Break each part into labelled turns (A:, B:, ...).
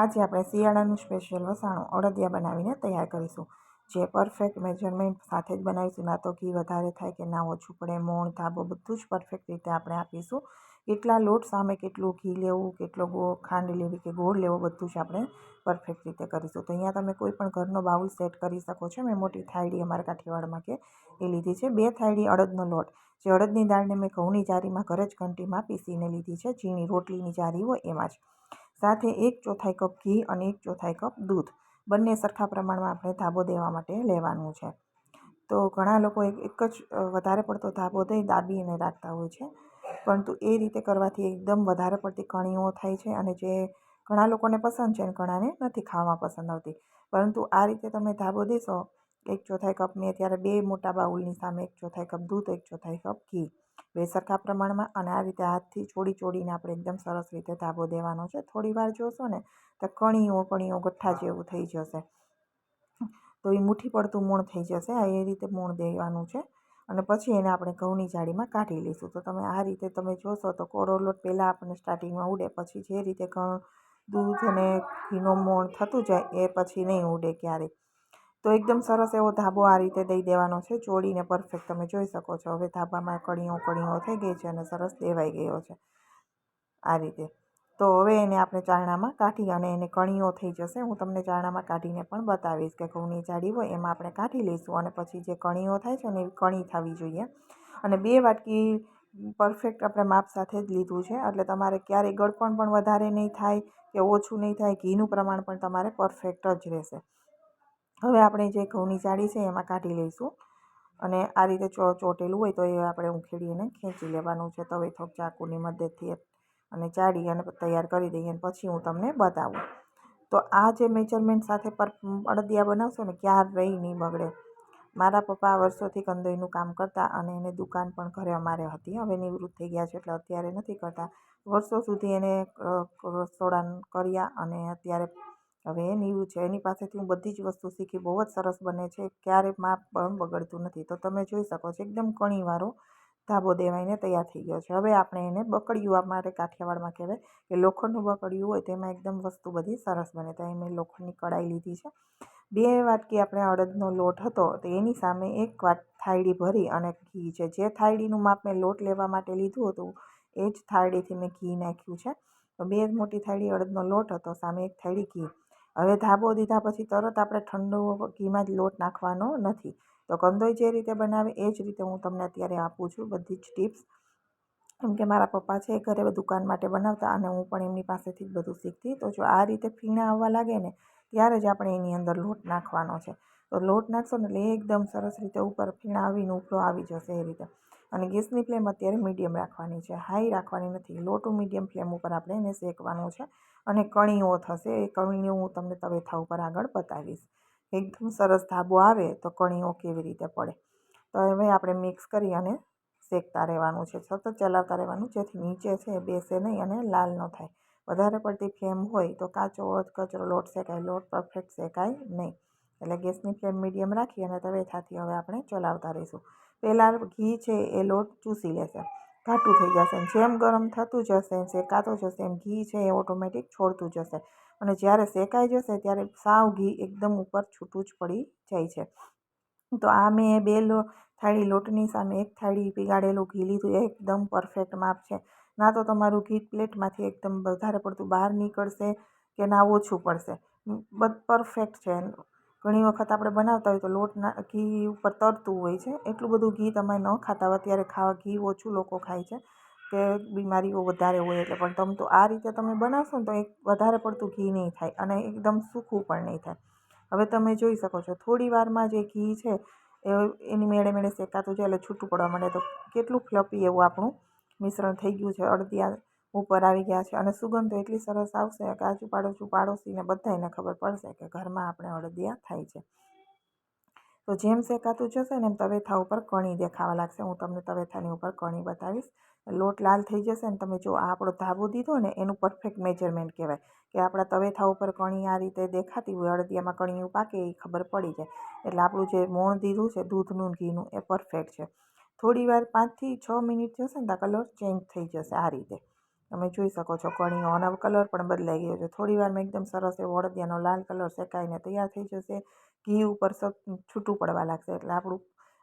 A: આજે આપણે શિયાળાનું સ્પેશિયલ વસાણું અડદિયા બનાવીને તૈયાર કરીશું. જે પરફેક્ટ મેજરમેન્ટ સાથે જ બનાવીશું. ના તો ઘી વધારે થાય કે ના ઓછું પડે, મોણ, ધાબો બધું જ પરફેક્ટ રીતે આપણે આપીશું. કેટલા લોટ સામે કેટલું ઘી લેવું, કેટલો ગો, ખાંડ લેવી કે ગોળ લેવો બધું જ આપણે પરફેક્ટ રીતે કરીશું. તો અહીંયા તમે કોઈ પણ ઘરનો બાઉલ સેટ કરી શકો છો. મેં મોટી થાળી અમારા કાઠિયાવાડમાં કે એ લીધી છે. બે થાળી અડદનો લોટ. જે અડદની દાળને મેં ઘઉંની જારીમાં ઘરે જ ઘંટીમાં પીસીને લીધી છે. ઝીણી રોટલીની જારી હોય એમાં જ. સાથે એક ચોથાઈ કપ ઘી અને એક ચોથાઈ કપ દૂધ. બંને સરખા પ્રમાણમાં આપણે ધાબો દેવા માટે લેવાનું છે. તો ઘણા લોકો એક જ વધારે પડતો ધાબો દઈ દાબીને રાખતા હોય છે. પરંતુ એ રીતે કરવાથી એકદમ વધારે પડતી કણીઓ થાય છે અને જે ઘણા લોકોને પસંદ છે અને ઘણાને નથી ખાવામાં પસંદ આવતી. પરંતુ આ રીતે તમે ધાબો દેશો, એક ચોથાઈ કપ મેં ત્યારે બે મોટા બાઉલની સામે એક ચોથાઈ કપ દૂધ, એક ચોથાઈ કપ ઘી. બે સરખા પ્રમાણમાં અને આ રીતે હાથથી છોડી છોડીને આપણે એકદમ સરસ રીતે ધાબો દેવાનો છે. થોડી વાર જોશો ને, તો કણીઓ કણીઓ ગઠ્ઠા જેવું થઈ જશે. તો એ મુઠ્ઠી પડતું મૂણ થઈ જશે. આ એ રીતે મૂણ દેવાનું છે. અને પછી એને આપણે ઘઉંની જાળીમાં કાઢી લઈશું. તો તમે આ રીતે તમે જોશો તો કોરો લોટ પહેલાં આપણને સ્ટાર્ટિંગમાં ઉડે, પછી જે રીતે ઘઉં, દૂધ અને ઘીનો મોણ થતું જાય એ પછી નહીં ઉડે ક્યારેય. તો એકદમ સરસ એવો ધાબો આ રીતે દઈ દેવાનો છે, ચોળીને પરફેક્ટ તમે જોઈ શકો છો. હવે ધાબામાં કણીઓ કણીઓ થઈ ગઈ છે અને સરસ દેવાઈ ગયો છે આ રીતે. તો હવે એને આપણે ચારણામાં કાઢી અને એને કણીઓ થઈ જશે. હું તમને ચારણામાં કાઢીને પણ બતાવીશ કે ઘઉંની જાડી હોય એમાં આપણે કાઢી લઈશું અને પછી જે કણીઓ થાય છે ને એવી કણી થવી જોઈએ. અને બે વાટકી પરફેક્ટ આપણે માપ સાથે જ લીધું છે. એટલે તમારે ક્યારેય ગળપણ પણ વધારે નહીં થાય કે ઓછું નહીં થાય. ઘીનું પ્રમાણ પણ તમારે પરફેક્ટ જ રહેશે. હવે આપણે જે ઘઉંની જાળી છે એમાં કાઢી લઈશું. અને આ રીતે ચો, ચોટેલું હોય તો એ આપણે ઉખેડી અને ખેંચી લેવાનું છે. તવે, થોક ચાકુની મદદથી અને ચાળી અને તૈયાર કરી દઈએ અને પછી હું તમને બતાવું. તો આ જે મેજરમેન્ટ સાથે પર, અડદિયા બનાવશો ને ક્યારેય નહીં બગડે. મારા પપ્પા વર્ષોથી કંદોઈનું કામ કરતા અને એને દુકાન પણ ઘરે અમારે હતી. હવે નિવૃત્ત થઈ ગયા છે એટલે અત્યારે નથી કરતા. વર્ષો સુધી એને રસોડા કર્યા અને અત્યારે હવે એ નીરુ છે, એની પાસેથી હું બધી જ વસ્તુ શીખી, બહુ જ સરસ બને છે, ક્યારે માપ પણ બગડતું નથી. તો તમે જોઈ શકો છો, એકદમ કણીવાળો ધાબો દેવાઈને તૈયાર થઈ ગયો છે. હવે આપણે એને બકડિયું અમારે કાઠિયાવાડમાં કહેવાય કે લોખંડનું બકડિયું હોય, તેમાં એકદમ વસ્તુ બધી સરસ બને. તો મેં લોખંડની કડાઈ લીધી છે. બે વાટકી આપણે અડદનો લોટ હતો, તો એની સામે એક વાટ થાળી ભરી અને ઘી છે. જે થાળીનું માપ મેં લોટ લેવા માટે લીધું હતું, એ જ થાળીથી મેં ઘી નાખ્યું છે. તો બે મોટી થાળી અડદનો લોટ હતો, સામે એક થાળી ઘી. હવે ધાબો દીધા પછી તરત આપણે ઠંડો ઘીમાં જ લોટ નાખવાનો નથી. તો કંદોઈ જે રીતે બનાવે એ જ રીતે હું તમને અત્યારે આપું છું બધી જ ટિપ્સ. કેમ કે મારા પપ્પા છે ઘરે દુકાન માટે બનાવતા અને હું પણ એમની પાસેથી જ બધું શીખતી. તો જો આ રીતે ફીણા આવવા લાગે ને, ત્યારે જ આપણે એની અંદર લોટ નાખવાનો છે. તો લોટ નાખશો ને એટલે એકદમ સરસ રીતે ઉપર ફીણા આવીને ઉપરો આવી જશે એ રીતે. અને ગેસની ફ્લેમ અત્યારે મીડિયમ રાખવાની છે. હાઈ રાખવાની નથી. લો ટુ મીડિયમ ફ્લેમ ઉપર આપણે એને શેકવાનું છે અને કણીઓ થશે. એ કણીઓ હું તમને તવેથા ઉપર આગળ બતાવીશ. એકદમ સરસ ધાબો આવે તો કણીઓ કેવી રીતે પડે. તો હવે આપણે મિક્સ કરી અને શેકતા રહેવાનું છે. સતત ચલાવતા રહેવાનું જેથી નીચે છે, બેસે નહીં અને લાલ ન થાય. વધારે પડતી ફ્લેમ હોય તો કાચો કચરો લોટ શેકાય. લોટ પરફેક્ટ શેકાય નહીં. એટલે ગેસની ફ્લેમ મીડિયમ રાખી અને તવેથાથી હવે આપણે ચલાવતા રહીશું. પહેલાં ઘી છે એ લોટ ચૂસી લેશે ઘાટું થઈ જશે જેમ ગરમ થતું જશે શેકાતો જશે એમ ઘી છે એ ઓટોમેટિક છોડતું જશે. અને જ્યારે શેકાઈ જશે ત્યારે સાવ ઘી એકદમ ઉપર છૂટું જ પડી જાય છે. તો આ મેં બે લો થાળી લોટની સામે એક થાળી પીગાળેલું ઘી લીધું એકદમ પરફેક્ટ માપ છે. ના તો તમારું ઘી પ્લેટમાંથી એકદમ વધારે પડતું બહાર નીકળશે કે ના ઓછું પડશે. બધ, પરફેક્ટ છે. ઘણી વખત આપણે બનાવતા હોય તો લોટના ઘી ઉપર તરતું હોય છે. એટલું બધું ઘી તમે ન ખાતા હોય. અત્યારે ખાવા ઘી ઓછું લોકો ખાય છે કે બીમારીઓ વધારે હોય એટલે. પણ તમે તો આ રીતે તમે બનાવશો ને તો એક વધારે પડતું ઘી નહીં થાય અને એકદમ સૂકું પણ નહીં થાય. હવે તમે જોઈ શકો છો, થોડી વારમાં જે ઘી છે, એ એની મેળે મેળે શેકાતું જાય એટલે છૂટું પડવા માંડે. તો કેટલું ફ્લપી એવું આપણું મિશ્રણ થઈ ગયું છે અડદિયા ઉપર આવી ગયા છે. અને સુગંધ તો એટલી સરસ આવશે કે આજુ પાડોશી પાડોશીને બધાને ખબર પડશે કે ઘરમાં આપણે અડદિયા થાય છે. તો જેમ શેકાતું જશે ને એમ તવેથા ઉપર કણી દેખાવા લાગશે. હું તમને તવેથાની ઉપર કણી બતાવીશ. લોટ લાલ થઈ જશે ને તમે જો આ આપણો ધાબો દીધો ને એનું પરફેક્ટ મેજરમેન્ટ કહેવાય. કે આપણા તવેથા ઉપર કણી આ રીતે દેખાતી હોય, અડદિયામાં કણીયું પાકે એ ખબર પડી જાય. એટલે આપણું જે મોણ દીધું છે, દૂધનું, ઘીનું, એ પરફેક્ટ છે. થોડી વાર પાંચથી છ મિનિટ જશે ને તો કલર ચેન્જ થઈ જશે આ રીતે. તમે જોઈ શકો છો કણીઓ અને કલર પણ બદલાઈ ગયો છે. થોડી વારમાં એકદમ સરસ એવો અડદિયાનો લાલ કલર શેકાઈને તૈયાર થઈ જશે. ઘી ઉપર છૂટું પડવા લાગશે. એટલે આપણું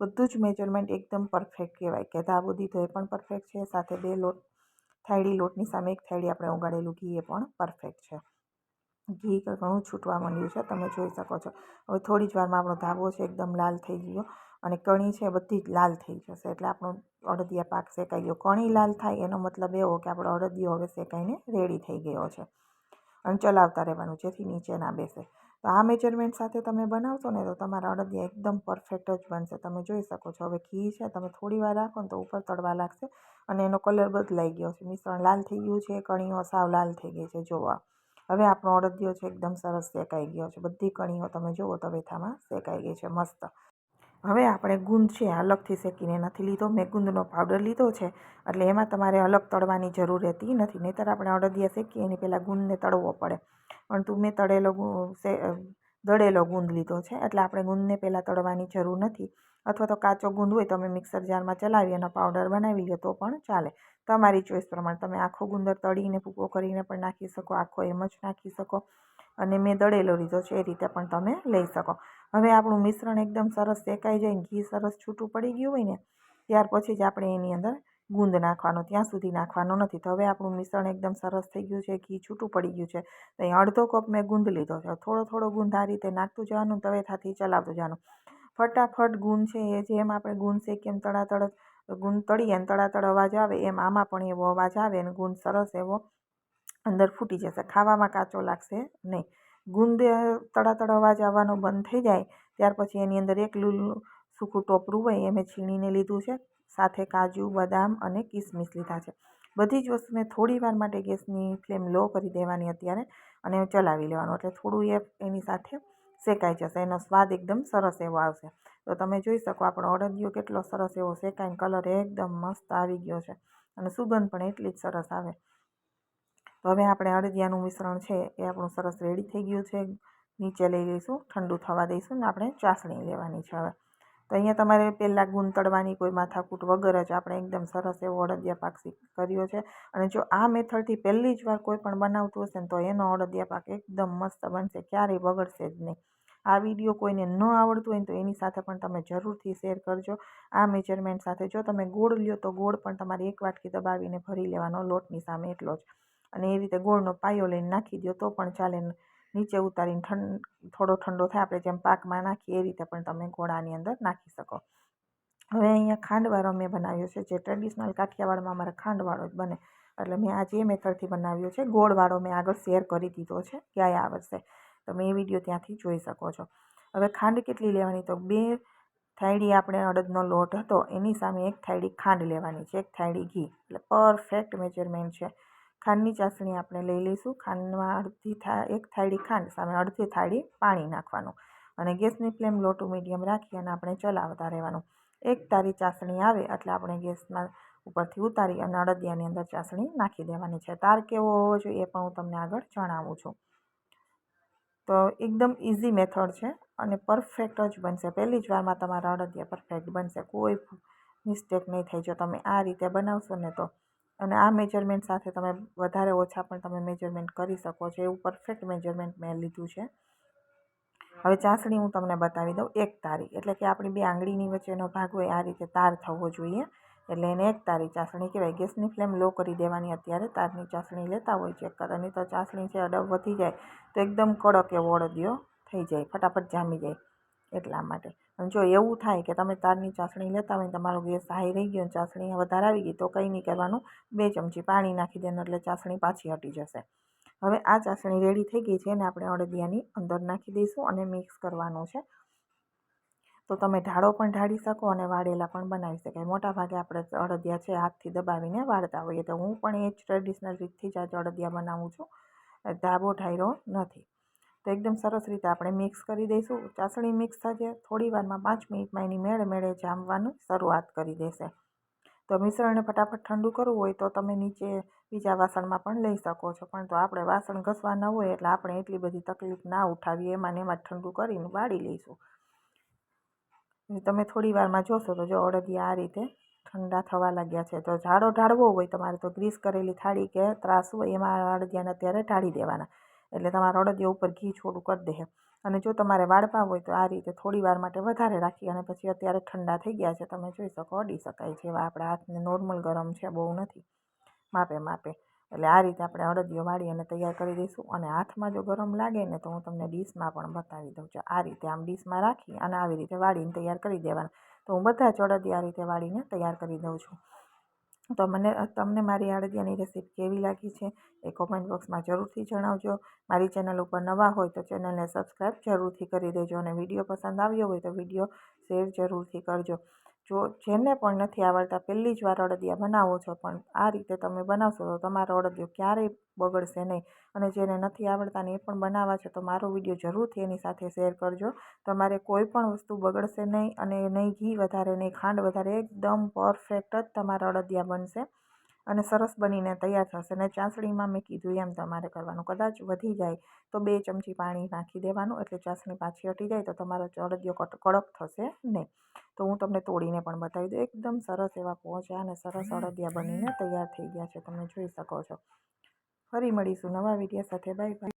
A: બધું જ મેજરમેન્ટ એકદમ પરફેક્ટ કહેવાય કે ધાબો, દીધો એ પણ પરફેક્ટ છે. સાથે બે લોટ, થાળી લોટની સામે એક થાળી આપણે ઉગાડેલું ઘી એ પણ પરફેક્ટ છે. ઘી ઘણું છૂટવા માંડ્યું છે. તમે જોઈ શકો છો. હવે થોડી જ વારમાં આપણો ધાબો છે, એકદમ લાલ થઈ ગયો. અને કણી છે બધી જ લાલ થઈ જશે. એટલે આપણો અડદિયા પાક શેકાઈ ગયો. કણી લાલ થાય એનો મતલબ એવો કે આપણો અડદિયો હવે શેકાઈને રેડી થઈ ગયો છે અને ચલાવતા રહેવાનું, જેથી નીચે ના બેસે. તો આ મેજરમેન્ટ સાથે તમે બનાવશો ને તો તમારા અડદિયા એકદમ પરફેક્ટ જ બનશે. તમે જોઈ શકો છો. હવે ઘી છે, તમે થોડી વાર રાખો ને તો ઉપર તળવા લાગશે અને એનો કલર બદલાઈ ગયો છે. મિશ્રણ લાલ થઈ ગયું છે, કણીઓ સાવ લાલ થઈ ગઈ છે. જોવા હવે આપણો અડદિયો છે, એકદમ સરસ શેકાઈ ગયો છે. બધી કણીઓ તમે જુઓ તવેથામાં શેકાઈ ગઈ છે, મસ્ત. હવે આપણે ગુંદ છે, અલગથી શેકીને નથી લીધો. મેં ગુંદનો પાવડર લીધો છે, એટલે એમાં તમારે અલગ તળવાની જરૂર રહેતી નથી, નહીંતર આપણે અડદિયા શેકીએ એની પહેલાં ગુંદને તળવો પડે. પણ તું મેં તળેલો દળેલો ગુંદ લીધો છે, એટલે આપણે ગુંદને પહેલાં તળવાની જરૂર નથી. અથવા તો કાચો ગુંદ હોય તમે મિક્સર જારમાં ચલાવી એનો પાવડર બનાવી લો તો પણ ચાલે. તમારી ચોઈસ પ્રમાણે તમે આખો ગુંદર તળીને ભૂકો કરીને પણ નાખી શકો, આખો એમ જ નાખી શકો. અને મેં દળેલો લીધો છે, એ રીતે પણ તમે લઈ શકો. હવે આપણું મિશ્રણ એકદમ સરસ શેકાઈ જાય ઘી સરસ છૂટું પડી ગયું હોય ને, ત્યાર પછી જ આપણે એની અંદર ગુંદ નાખવાનો, ત્યાં સુધી નાખવાનો નથી. તો હવે આપણું મિશ્રણ એકદમ સરસ થઈ ગયું છે, ઘી છૂટું પડી ગયું છે. તો અહીં અડધો કપ મેં ગુંદ લીધો છે. થોડો થોડો ગુંદ આ રીતે નાખતું જવાનું તવેથાથી ચલાવતું જવાનું. ફટાફટ ગુંદ છે એ જેમ આપણે ગુંદ શેકીએ એમ તળાતળ ગુંદ તળીએ ને તળાતળ અવાજ આવે, એમ આમાં પણ એવો અવાજ આવે અને ગુંદ સરસ એવો અંદર ફૂટી જશે. ખાવામાં કાચો લાગશે નહીં. ગુંદ તળાતળ અવાજ આવવાનો બંધ થઈ જાય, ત્યાર પછી એની અંદર એક લૂલું સૂકું ટોપરું હોય એ મેં છીણીને લીધું છે. સાથે કાજુ, બદામ અને કિસમિસ લીધા છે. બધી જ વસ્તુને થોડી વાર માટે ગેસની ફ્લેમ લો કરી દેવાની અત્યારે અને ચલાવી લેવાનું. એટલે થોડું એ એની સાથે શેકાઈ જશે. એનો સ્વાદ એકદમ સરસ એવો આવશે. તો તમે જોઈ શકો આપણો અડદિયો કેટલો સરસ એવો શેકાઈને કલર એકદમ મસ્ત આવી ગયો છે. અને સુગંધ પણ એટલી જ સરસ આવે. હવે આપણે અડદિયાનું મિશ્રણ છે એ આપણું સરસ રેડી થઈ ગયું છે. નીચે લઈ લઈશું ઠંડુ થવા દઈશું ને આપણે ચાસણી લેવાની છે હવે. તો અહીંયા તમારે પહેલાં ગુંદ તળવાની કોઈ માથાકૂટ વગર જ આપણે એકદમ સરસ એવો અડદિયા પાક કર્યો છે. અને જો આ મેથડથી પહેલી જ વાર કોઈ પણ બનાવતું હશે ને તો એનો અડદિયા પાક એકદમ મસ્ત બનશે, ક્યારેય બગડશે જ નહીં. આ વીડિયો કોઈને ન આવડતું હોય તો એની સાથે પણ તમે જરૂરથી શેર કરજો. આ મેજરમેન્ટ સાથે જો તમે ગોળ લ્યો તો ગોળ પણ તમારે એક વાટકી દબાવીને ભરી લેવાનો લોટની સામે એટલો જ. અને એ રીતે ગોળનો પાયો લઈને નાખી દો તો પણ ચાલે. નીચે ઉતારીને ઠંડ, થોડો ઠંડો થાય, આપણે જેમ પાકમાં નાખીએ એ રીતે પણ તમે ગોળાની અંદર નાખી શકો. હવે અહીંયા ખાંડવાળો મેં બનાવ્યો છે, જે ટ્રેડિશનલ કાઠિયાવાડમાં અમારે ખાંડવાળો જ બને. એટલે મેં આજે એ મેથડથી બનાવ્યો છે. ગોળવાળો મેં આગળ શેર કરી દીધો છે, ક્યાંય આવડશે તમે એ વીડિયો ત્યાંથી જોઈ શકો છો. હવે ખાંડ કેટલી લેવાની? તો બે થાળી આપણે અડદનો લોટ હતો, એની સામે એક થાળી ખાંડ લેવાની છે, એક થાળી ઘી. એટલે પરફેક્ટ મેજરમેન્ટ છે. ખાંડની ચાસણી આપણે લઈ લઈશું. ખાંડમાં અડધી થા, એક થાળી ખાંડ, સામે અડધી થાળી પાણી નાખવાનું અને ગેસની ફ્લેમ લો ટુ મીડિયમ રાખી અને આપણે ચલાવતા રહેવાનું. એક તારી ચાસણી આવે એટલે આપણે ગેસમાં ઉપરથી ઉતારી અને અડદિયાની અંદર ચાસણી નાખી દેવાની છે. તાર કેવો હોવો જોઈએ એ પણ હું તમને આગળ જણાવું છું. તો એકદમ ઇઝી મેથડ છે અને પરફેક્ટ જ બનશે. પહેલી જ વારમાં તમારા અડદિયા પરફેક્ટ બનશે. કોઈ મિસ્ટેક નહીં થાય. જો તમે આ રીતે બનાવશો ને તો અને આ મેજરમેન્ટ સાથે તમે વધારે ઓછા પણ તમે મેજરમેન્ટ કરી શકો છો. એવું પરફેક્ટ મેજરમેન્ટ મેં લીધું છે. હવે ચાસણી હું તમને બતાવી દઉં. એક તારી. એટલે કે આપણી બે આંગળીની વચ્ચેનો ભાગ હોય આ રીતે તાર થવો જોઈએ. એટલે એને એક તારી ચાસણી કહેવાય. ગેસની ફ્લેમ લો કરી દેવાની અત્યારે. તારની ચાસણી લેતા હોય ચેક કરવાની તો ચાસણી છે, અડબ વધી જાય. તો એકદમ કડક એવો અડદિયો થઈ જાય. ફટાફટ જામી જાય. એટલા માટે. જો એવું થાય કે તમે તારની ચાસણી લેતા હોય તમારો ગેસ હાઈ રહી ગયો ચાસણી વધારે આવી ગઈ, તો કંઈ નહીં કરવાનું. બે ચમચી પાણી નાખી દેવાનું એટલે ચાસણી પાછી હટી જશે. હવે આ ચાસણી રેડી થઈ ગઈ છે અને આપણે અડદિયાની અંદર નાખી દઈશું અને મિક્સ કરવાનું છે. તો તમે ઢાળો પણ ઢાળી શકો અને વાળેલા પણ બનાવી શકાય. મોટાભાગે આપણે અડદિયા છે હાથથી દબાવીને વાળતા હોઈએ તો હું પણ એ જ ટ્રેડિશનલ રીતથી જ આજે અડદિયા બનાવું છું. ધાબો ઢાયરો નથી. તો એકદમ સરસ રીતે આપણે મિક્સ કરી દઈશું. ચાસણી મિક્સ થશે થોડી વારમાં પાંચ મિનિટમાં એની મેળે મેળે જામવાનું શરૂઆત કરી દેશે. તો મિશ્રણને ફટાફટ ઠંડુ કરવું હોય તો તમે નીચે બીજા વાસણમાં પણ લઈ શકો છો. પણ તો આપણે વાસણ ઘસવા ન હોય એટલે આપણે એટલી બધી તકલીફ ના ઉઠાવીએ, એમાં એમાં ઠંડુ કરીને વાળી લઈશું. તમે થોડી વારમાં જોશો તો જો અડદિયા આ રીતે ઠંડા થવા લાગ્યા છે. તો જાડો ઢાળવો હોય, તમારે તો ગ્રીસ કરેલી થાળી કે ત્રાસ હોય, એમાં અડદિયાને અત્યારે ઢાળી દેવાના. એટલે તમારા અડદિયા ઉપર ઘી છોડું કરી દે અને જો તમારે વાળવા હોય તો આ રીતે થોડી વાર માટે વધારે રાખી અને પછી અત્યારે ઠંડા થઈ ગયા છે, તમે જોઈ શકો અડી શકાય જેવા આપણા હાથને નોર્મલ ગરમ છે, બહુ નથી. માપે માપે. એટલે આ રીતે આપણે અડદિયો વાળી અને તૈયાર કરી દઈશું. અને હાથમાં જો ગરમ લાગે ને તો હું તમને ડીશમાં પણ બતાવી દઉં છું. આ રીતે આમ ડીશમાં રાખી અને આવી રીતે વાળીને તૈયાર કરી દેવાના. તો હું બધા જ અડદિયા આ રીતે વાળીને તૈયાર કરી દઉં છું. તો મને, તમને મારી આળદિયાની રેસીપી કેવી લાગી છે એ કોમેન્ટ બોક્સમાં જરૂરથી જણાવજો. મારી ચેનલ ઉપર નવા હોય તો ચેનલને સબસ્ક્રાઈબ જરૂરથી કરી દેજો અને વીડિયો પસંદ આવ્યો હોય તો વીડિયો શેર જરૂરથી કરજો. જો જેને પણ નથી આવડતા, પહેલી જ વાર અડદિયા બનાવો છો પણ આ રીતે તમે બનાવશો તો તમારો અડદિયો ક્યારેય બગડશે નહીં. અને જેને નથી આવડતા ને એ પણ બનાવવા છે તો મારો વીડિયો જરૂરથી એની સાથે શેર કરજો. તમારે કોઈ પણ વસ્તુ બગડશે નહીં અને નહીં ઘી વધારે, નહીં ખાંડ વધારે, એકદમ પરફેક્ટ જ તમારા અડદિયા બનશે. અને સરસ બનીને તૈયાર થશે અને ચાસણીમાં મેં કીધું એમ તમારે કરવાનું. કદાચ વધી જાય તો બે ચમચી પાણી નાખી દેવાનું એટલે ચાસણી પાછી હટી જાય તો તમારો અડદિયો કડક થશે નહીં તો હું તમને તોડીને પણ બતાવી દઉં. એકદમ સરસ એવા પહોંચ્યા અને સરસ અડદિયા બનીને તૈયાર થઈ ગયા છે. તમે જોઈ શકો છો. ફરી મળીશું નવા વીડિયો સાથે. Bye bye.